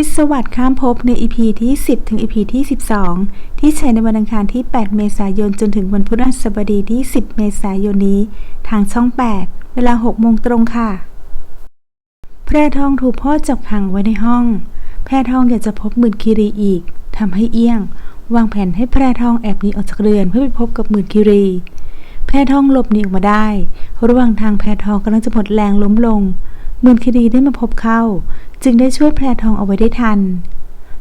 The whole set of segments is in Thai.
พิศวัตข้ามภพใน EP ที่ 10 ถึง EP ที่ 12 ที่ใช้ในวันอังคารที่ 8 เมษายน จนถึงวันพฤหัสบดีที่ 10 เมษายนนี้ ทางช่อง 8 เวลา 6 โมงตรงค่ะ แพรทองถูกพ่อจับขังไว้ในห้อง แพรทองอยากจะพบหมื่นคีรีอีกทำให้เอี้ยง วางแผนให้แพรทองแอบหนีออกจากเรือนเพื่อไปพบกับหมื่นคีรีแพรทองหลบหนีออกมาได้ ระหว่างทางแพรทองกำลังจะหมดแรงล้มลง มื่นคีรีได้มาพบเข้า จึงได้ช่วยแพรทองเอาไว้ได้ทัน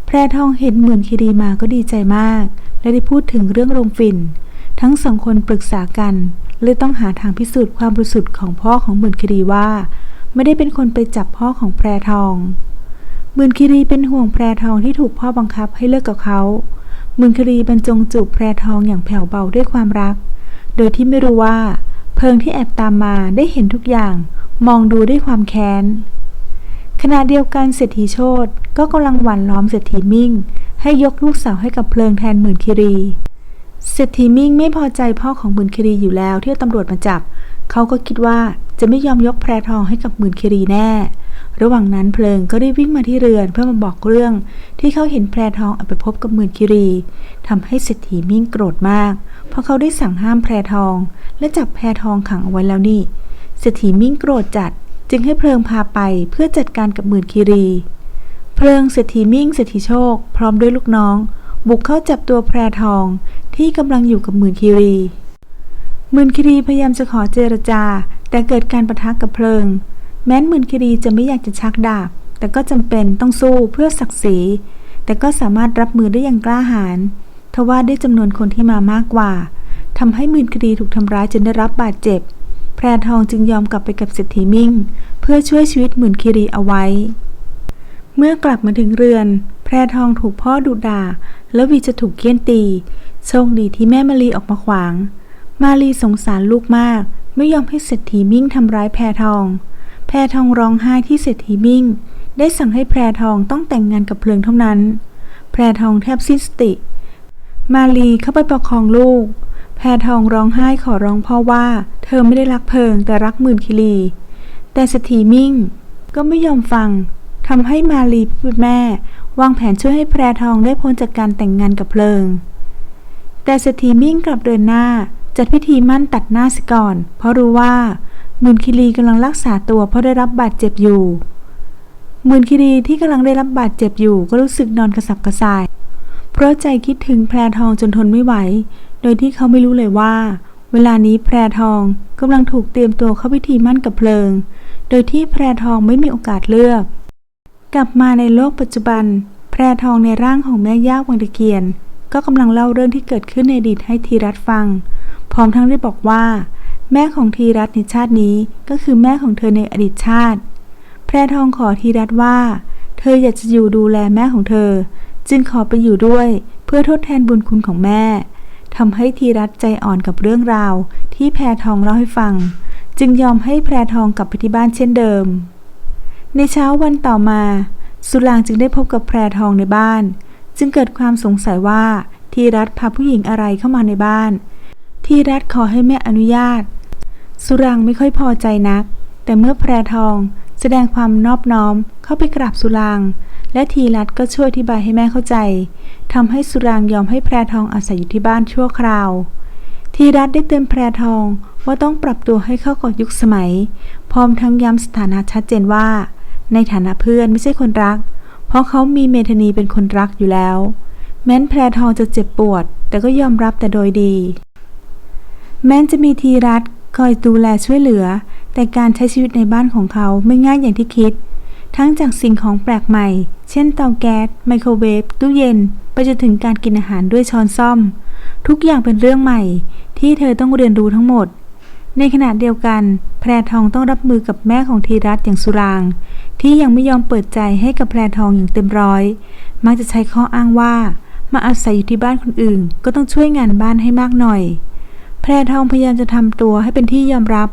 แพรทองเห็นหมื่นคีรีมาก็ดีใจมาก และได้พูดถึงเรื่องโรงฝิ่น ทั้งสองคนปรึกษากันเลยต้องหาทางพิสูจน์ความบริสุทธิ์ของพ่อของหมื่นคีรีว่า ไม่ได้เป็นคนไปจับพ่อของแพรทองหมื่นคีรีเป็นห่วงแพรทองที่ถูกพ่อบังคับให้เลิกกับเขาหมื่นคีรีบรรจงจูบแพรทองอย่างแผ่วเบาด้วยความรัก โดยที่ไม่รู้ว่า เพิงที่แอบตามมาได้เห็นทุกอย่าง มองดูด้วยความแค้น ขณะเดียวกันเศรษฐีโชตก็กำลังหว่นล้อมเศรษฐีมิ่ง ให้ยกลูกสาวให้กับเพลิงแทนหมื่นคิรี เศรษฐีมิ่งไม่พอใจพ่อของหมื่นคิรีอยู่แล้วที่ตำรวจมาจับ เขาก็คิดว่าจะไม่ยอมยกแพรทองให้กับหมื่นคิรีแน่ ระหว่างนั้นเพลิงก็ได้วิ่งมาที่เรือนเพื่อมาบอกเรื่อง ที่เขาเห็นแพรทองเอาไปพบกับหมื่นคิรีทำให้เศรษฐีมิ่งโกรธมาก เพราะเขาได้สั่งห้ามแพรทอง และจับแพรทองขังเอาไว้แล้วนี่ เศรษฐีมิ่งโกรธจัดจึงให้เพลิงพาไปเพื่อจัดการกับหมื่นคีรี เพลิงเศรษฐีมิ่งเศรษฐีโชค พร้อมด้วยลูกน้อง บุกเข้าจับตัวแพรทองที่กำลังอยู่กับหมื่นคีรี หมื่นคีรีพยายามจะขอเจรจา แต่เกิดการประทะกับเพลิง แม้นหมื่นคีรีจะไม่อยากจะชักดาบ แต่ก็จำเป็นต้องสู้เพื่อศักดิ์ศรีแต่ก็สามารถรับมือได้อย่างกล้าหาญทว่าด้วยจำนวนคนที่มามากกว่าทำให้หมื่นคีรีถูกทำร้ายจนได้รับบาดเจ็บ แพรทองจึงยอมกลับไปกับเศรษฐีมิ่ง เพื่อช่วยชีวิตหมื่นคีรีเอาไว้ เมื่อกลับมาถึงเรือน แพรทองถูกพ่อดุด่า แล้ววีจะถูกเคี่ยนตี โชคดีที่แม่มารีออกมาขวาง มารีสงสารลูกมาก ไม่ยอมให้เศรษฐีมิ่งทำร้ายแพรทอง แพรทองร้องไห้ที่เศรษฐีมิ่ง ได้สั่งให้แพรทองต้องแต่งงานกับเพลิงเท่านั้น แพรทองแทบสิ้นสติ มาลีเข้าไปประคองลูก แพรทองร้องไห้ขอร้องพ่อว่า เธอไม่ได้รักเพิงแต่รักหมื่นคิรี แต่เศรษฐีมิ่ง ก็ไม่ยอมฟังทำให้มาลีพูดแม่ วางแผนช่วยให้แพรทองได้พ้นจากการแต่งงานกับเพลิง แต่เศรษฐีมิ่งกลับเดินหน้าจัดพิธีมั่นตัดหน้าสิก่อน เพราะรู้ว่าหมื่นคิรีกำลังรักษาตัวเพราะได้รับบาดเจ็บอยู่หมื่นคิรีที่กำลังได้รับบาดเจ็บอยู่ก็รู้สึกนอนกระสับกระส่าย เพราะใจคิดถึงแพรทองจนทนไม่ไหว โดยที่เขาไม่รู้เลยว่า เวลานี้แพรทองกำลังถูกเตรียมตัวเข้าพิธีมั่นกับเพลิง โดยที่แพรทองไม่มีโอกาสเลือก กลับมาในโลกปัจจุบัน แพรทองในร่างของแม่ย่าวังตะเกียน ก็กำลังเล่าเรื่องที่เกิดขึ้นในอดีตให้ทีรัตฟัง พร้อมทั้งได้บอกว่า แม่ของทีรัตในชาตินี้ก็คือแม่ของเธอในอดีตชาติ แพรทองขอทีรัตว่า เธออยากจะอยู่ดูแลแม่ของเธอ จึงขอไปอยู่ด้วยเพื่อทดแทนบุญคุณของแม่ ทำให้ทีรัตใจอ่อนกับเรื่องราว ที่แพรทองเล่าให้ฟัง จึงยอมให้แพรทองกลับไปที่บ้านเช่นเดิม ในเช้าวันต่อมา สุรางจึงได้พบกับแพรทองในบ้าน จึงเกิดความสงสัยว่าทีรัตพาผู้หญิงอะไรเข้ามาในบ้านทีรัตขอให้แม่อนุญาต สุรางไม่ค่อยพอใจนัก แต่เมื่อแพรทอง แสดงความนอบน้อมเข้าไปกราบสุราง และทีรัตก็ช่วยอธิบายให้แม่เข้าใจทำให้สุรางยอมให้แพรทองอาศัยอยู่ที่บ้านชั่วคราว ทีรัตได้เตือนแพรทองว่าต้องปรับตัวให้เข้ากับยุคสมัย พร้อมทั้งย้ำสถานะชัดเจนว่า ในฐานะเพื่อนไม่ใช่คนรัก เพราะเขามีเมธนีเป็นคนรักอยู่แล้ว แม้นแพรทองจะเจ็บปวด แต่ก็ยอมรับแต่โดยดี แม้นจะมีทีรัต คอยดูแลช่วยเหลือ แต่การใช้ชีวิตในบ้านของเขาไม่ง่ายอย่างที่คิด ทั้งจากสิ่งของแปลกใหม่ เช่นเตาแก๊สไมโครเวฟตู้เย็นไปจนถึงการกินอาหารด้วยช้อนซ่อม ทุกอย่างเป็นเรื่องใหม่ ที่เธอต้องเรียนรู้ทั้งหมด ในขณะเดียวกัน แพรทองต้องรับมือกับแม่ของทีรัตอย่างสุราง ที่ยังไม่ยอมเปิดใจให้กับแพรทองอย่างเต็มร้อย มักจะใช้ข้ออ้างว่า มาอาศัยอยู่ที่บ้านคนอื่น ก็ต้องช่วยงานบ้านให้มากหน่อย พรทองพยายามจะทำตัวให้เป็นที่ยอมรับ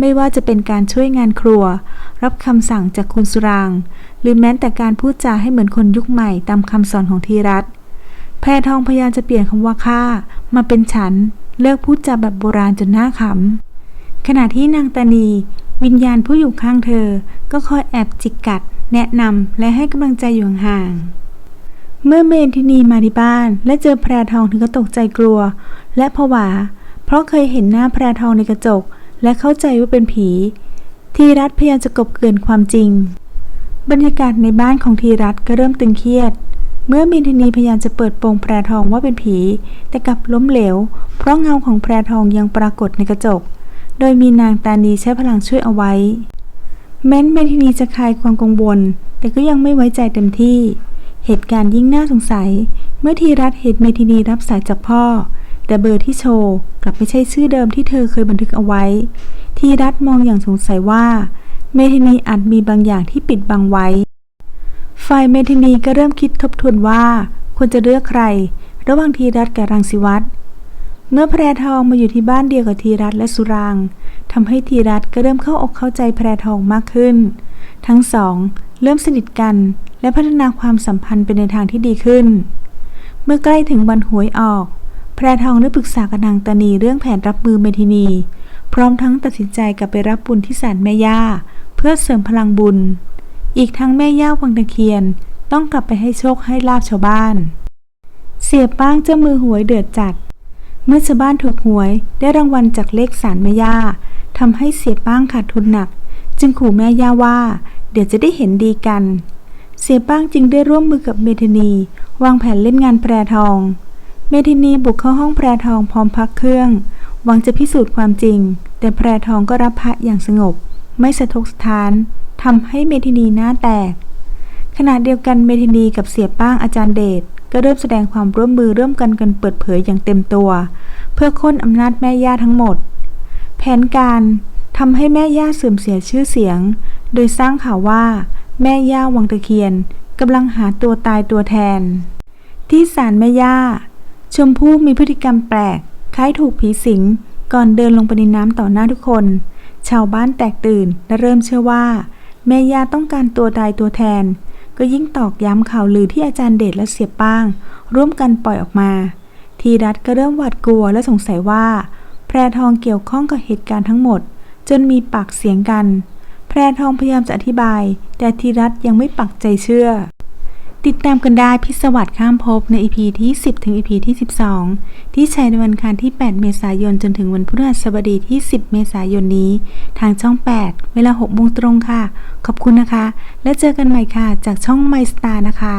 ไม่ว่าจะเป็นการช่วยงานครัว รับคำสั่งจากคุณสุรางหรือแม้แต่การพูดจาให้เหมือนคนยุคใหม่ตามคำสอนของทีรัตแพรทองพยายามจะเปลี่ยนคำว่าข้ามาเป็นฉัน เลิกพูดจาแบบโบราณจนน่าขำขณะที่นางตานี วิญญาณผู้อยู่ข้างเธอ ก็คอยแอบจิกกัด แนะนำและให้กำลังใจอยู่ห่างเมื่อเมทินีมาที่บ้าน และเจอแพรทองถึงก็ตกใจกลัว และผวา เพราะเคยเห็นหน้าแพรทองในกระจก และเข้าใจว่าเป็นผี ทีรัตพยายามจะกบเกลื่อนความจริง บรรยากาศในบ้านของทีรัตก็เริ่มตึงเครียด เมื่อเมทินีพยายามจะเปิดโปงแพรทองว่าเป็นผี แต่กลับล้มเหลว เพราะเงาของแพรทองยังปรากฏในกระจก โดยมีนางตานีใช้พลังช่วยเอาไว้ แม้นเมทินีจะคลายความกังวล แต่ก็ยังไม่ไว้ใจเต็มที่ เหตุการณ์ยิ่งน่าสงสัย เมื่อทีรัตเห็นเมทินีรับสายจากพ่อ แต่เบอร์ที่โชว์กลับไม่ใช่ชื่อเดิมที่เธอเคยบันทึกเอาไว้ ทีรัตมองอย่างสงสัยว่า เมทินีอาจมีบางอย่างที่ปิดบังไว้ ฝ่ายเมทินีก็เริ่มคิดทบทวนว่า ควรจะเลือกใคร ระหว่างทีรัตกับรังสิวัตรเมื่อแพรทองมาอยู่ที่บ้านเดียวกับทีรัตและสุรางทำให้ทีรัตก็เริ่มเข้าอกเข้าใจแพรทองมากขึ้น ทั้งสองเริ่มสนิทกันและพัฒนาความสัมพันธ์ไปในทางที่ดีขึ้น เมื่อใกล้ถึงวันหวยออก แพรทองได้ปรึกษากับนางตานีเรื่องแผนรับมือเมทินี พร้อมทั้งตัดสินใจกลับไปรับบุญที่ศาลแม่ย่า เพื่อเสริมพลังบุญ อีกทั้งแม่ย่าวังตะเคียนต้องกลับไปให้โชคให้ลาบชาวบ้าน เสียป้างเจ้ามือหวยเดือดจัด เมื่อชาวบ้านถูกหวยได้รางวัลจากเลขสารแม่ย่าทำให้เสียป้างขาดทุนหนัก จึงขู่แม่ย่าว่า เดี๋ยวจะได้เห็นดีกัน เสียป้างจึงได้ร่วมมือกับเมทินี วางแผนเล่นงานแพรทอง เมทินีบุกเข้าห้องแพรทองพร้อมพักเครื่อง หวังจะพิสูจน์ความจริง แต่แพรทองก็รับพระอย่างสงบ ไม่สะทกสถานทำให้เมทินีหน้าแตก ขณะเดียวกันเมทินีกับเสียป้างอาจารย์เดชก็เริ่มแสดงความร่วมมือร่วมกันกันเปิดเผยอย่างเต็มตัว เพื่อค้นอำนาจแม่ย่าทั้งหมด แผนการทำให้แม่ย่าเสื่อมเสียชื่อเสียง โดยสร้างข่าวว่า แม่ย่าวังตะเคียนกำลังหาตัวตายตัวแทน ที่ศาลแม่ย่า ชมพู่มีพฤติกรรมแปลก คล้ายถูกผีสิง ก่อนเดินลงไปในน้ำต่อหน้าทุกคน ชาวบ้านแตกตื่นและเริ่มเชื่อว่า แม่ยาต้องการตัวตายตัวแทน ก็ยิ่งตอกย้ำข่าวลือที่อาจารย์เดชและเสียป้าง ร่วมกันปล่อยออกมา ทีรัตก็เริ่มหวาดกลัวและสงสัยว่า แพรทองเกี่ยวข้องกับเหตุการณ์ทั้งหมด จนมีปากเสียงกัน แพรทองพยายามจะอธิบาย แต่ทีรัตยังไม่ปักใจเชื่อ ติดตามกันได้พิศวัตข้ามภพใน EP ที่ 10 ถึง EP ที่ 12 ที่ใช้ในวันอังคารที่ 8 เมษายนจนถึงวันพฤหัสบดีที่ 10 เมษายนนี้ ทางช่อง 8 เวลา6โมงตรงค่ะ ขอบคุณนะคะ และเจอกันใหม่ค่ะ จากช่อง My Star นะคะ